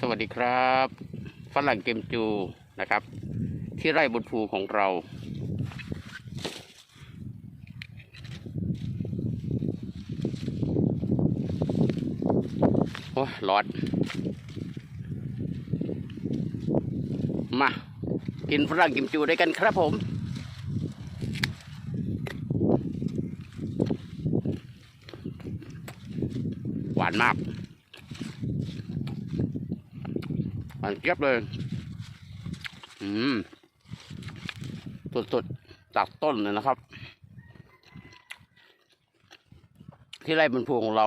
สวัสดีครับฝรั่งเกมจูนะครับ ที่ไร่บนภูของเรา โอ้ร้อนมา กินฝรั่งกิมจูด้วยกันครับผมหวานมาก หวานเจี๊ยบเลย อืมสดๆจากต้นเลยนะครับ ที่ไร่บนภูของเรา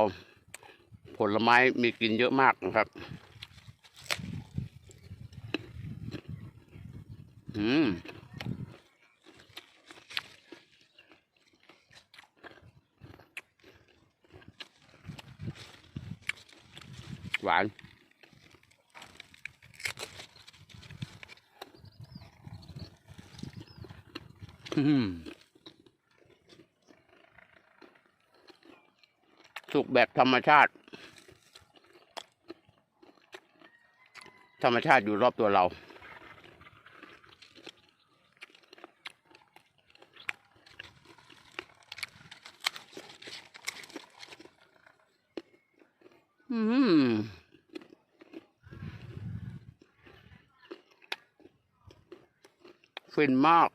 ผลไม้มีกินเยอะมากนะครับ อืมหวาน สุกแบบธรรมชาติ ธรรมชาติอยู่รอบตัวเรา อืมฟินมาก